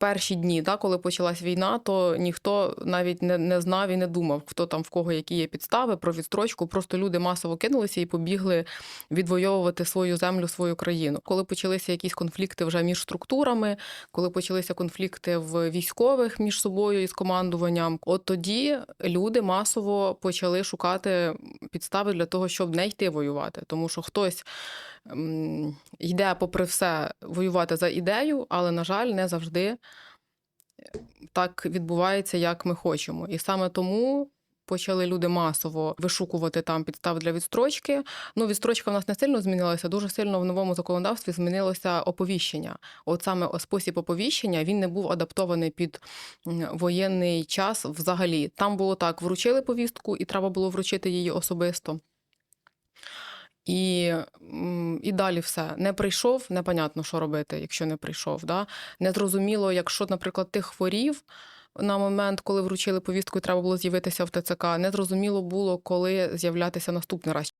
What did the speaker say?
перші дні, да, коли почалась війна, то ніхто навіть не, не знав і не думав, хто там в кого які є підстави про відстрочку. Просто люди масово кинулися і побігли відвоювати свою землю, свою країну. Коли почалися якісь конфлікти вже між структурами, коли почалися конфлікти в військових між собою і з командуванням, от тоді люди масово почали шукати підстави для того, щоб не йти воювати, тому що хтось йде, попри все, воювати за ідею, але, на жаль, не завжди так відбувається, як ми хочемо. І саме тому. Почали люди масово вишукувати там підстав для відстрочки. Ну, відстрочка в нас не сильно змінилася. Дуже сильно в новому законодавстві змінилося оповіщення. От саме спосіб оповіщення він не був адаптований під воєнний час взагалі. Там було так: вручили повістку, і треба було вручити її особисто. І, і далі все. Не прийшов, непонятно, що робити, якщо не прийшов. Да? Не зрозуміло, якщо, наприклад, ти хворів на момент, коли вручили повістку, і треба було з'явитися в ТЦК. Незрозуміло було, коли з'являтися наступний раз.